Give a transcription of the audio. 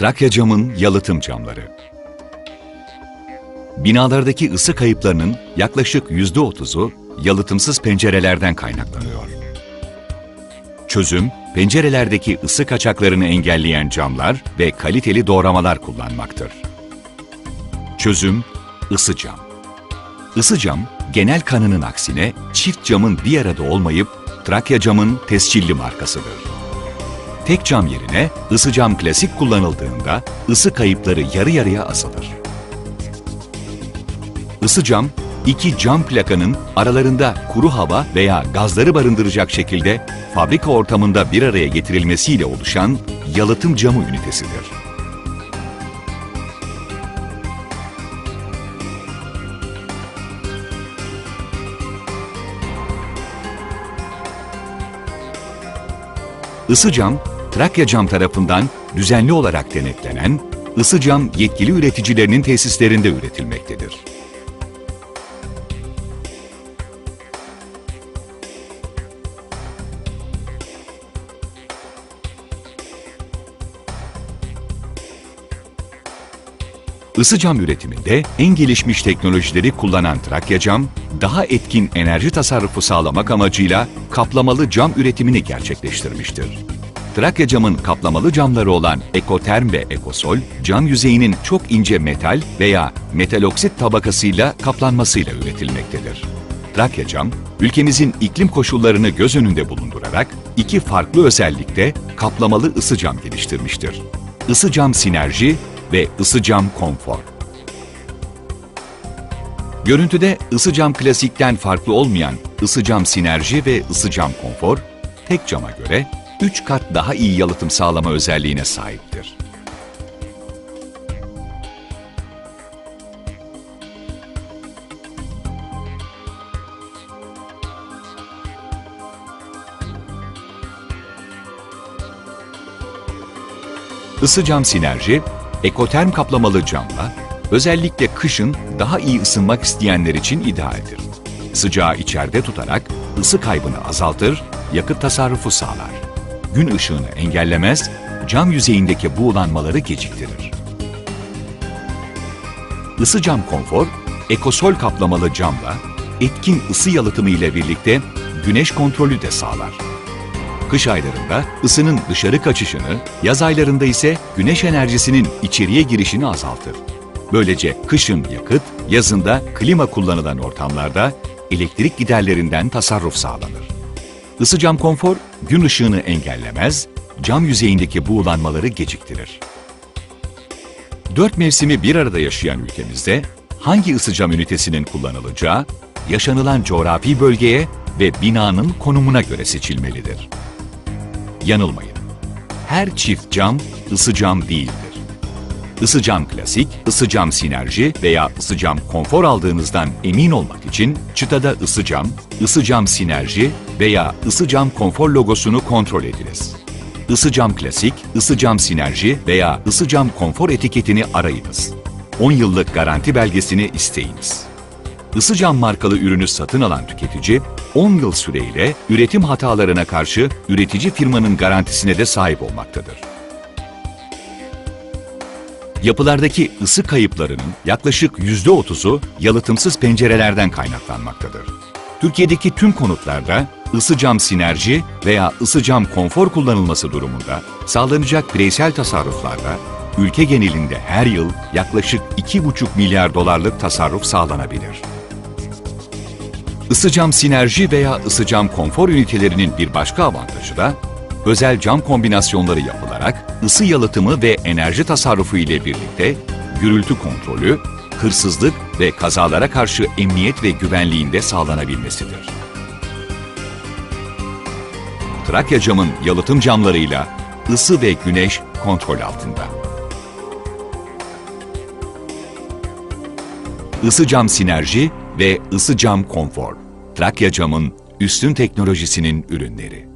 Trakya camın yalıtım camları. Binalardaki ısı kayıplarının yaklaşık %30'u yalıtımsız pencerelerden kaynaklanıyor. Çözüm, pencerelerdeki ısı kaçaklarını engelleyen camlar ve kaliteli doğramalar kullanmaktır. Çözüm, ısı cam. Isı cam, genel kanının aksine çift camın bir arada olmayıp Trakya camın tescilli markasıdır. Tek cam yerine ısı cam klasik kullanıldığında ısı kayıpları yarı yarıya azalır. Isı cam, iki cam plakanın aralarında kuru hava veya gazları barındıracak şekilde fabrika ortamında bir araya getirilmesiyle oluşan yalıtım camı ünitesidir. Isı cam, Trakya Cam tarafından düzenli olarak denetlenen, ısı cam yetkili üreticilerinin tesislerinde üretilmektedir. Isı cam üretiminde en gelişmiş teknolojileri kullanan Trakya Cam, daha etkin enerji tasarrufu sağlamak amacıyla kaplamalı cam üretimini gerçekleştirmiştir. Trakya Cam'ın kaplamalı camları olan Ekoterm ve Ekosol, cam yüzeyinin çok ince metal veya metal oksit tabakasıyla kaplanmasıyla üretilmektedir. Trakya Cam, ülkemizin iklim koşullarını göz önünde bulundurarak iki farklı özellikte kaplamalı ısı cam geliştirmiştir. Isı cam sinerji ve ısı cam konfor. Görüntüde ısı cam klasikten farklı olmayan ısı cam sinerji ve ısı cam konfor, tek cama göre 3 kat daha iyi yalıtım sağlama özelliğine sahiptir. Isı cam sinerji, ekoterm kaplamalı camla özellikle kışın daha iyi ısınmak isteyenler için idealdir. Sıcağı içeride tutarak ısı kaybını azaltır, yakıt tasarrufu sağlar. Gün ışığını engellemez, cam yüzeyindeki buğulanmaları geciktirir. Isı cam konfor, ekosol kaplamalı camla etkin ısı yalıtımı ile birlikte güneş kontrolü de sağlar. Kış aylarında ısının dışarı kaçışını, yaz aylarında ise güneş enerjisinin içeriye girişini azaltır. Böylece kışın yakıt, yazında klima kullanılan ortamlarda elektrik giderlerinden tasarruf sağlanır. Isı cam konfor, gün ışığını engellemez, cam yüzeyindeki buğulanmaları geciktirir. Dört mevsimi bir arada yaşayan ülkemizde hangi ısı cam ünitesinin kullanılacağı, yaşanılan coğrafi bölgeye ve binanın konumuna göre seçilmelidir. Yanılmayın. Her çift cam ısı cam değildir. Isı cam klasik, ısı cam sinerji veya ısı cam konfor aldığınızdan emin olmak için çıtada ısı cam, ısı cam sinerji veya ısı cam konfor logosunu kontrol ediniz. Isı cam klasik, ısı cam sinerji veya ısı cam konfor etiketini arayınız. 10 yıllık garanti belgesini isteyiniz. Isı cam markalı ürünü satın alan tüketici, 10 yıl süreyle üretim hatalarına karşı üretici firmanın garantisine de sahip olmaktadır. Yapılardaki ısı kayıplarının yaklaşık %30'u yalıtımsız pencerelerden kaynaklanmaktadır. Türkiye'deki tüm konutlarda ısı cam sinerji veya ısı cam konfor kullanılması durumunda sağlanacak bireysel tasarruflarla ülke genelinde her yıl yaklaşık 2,5 milyar dolarlık tasarruf sağlanabilir. Isı cam sinerji veya ısı cam konfor ünitelerinin bir başka avantajı da özel cam kombinasyonları yapılarak ısı yalıtımı ve enerji tasarrufu ile birlikte gürültü kontrolü, hırsızlık ve kazalara karşı emniyet ve güvenliğinde sağlanabilmesidir. Trakya camın yalıtım camlarıyla ısı ve güneş kontrol altında. Isı cam sinerji ve ısı cam konfor. Trakya camın üstün teknolojisinin ürünleri.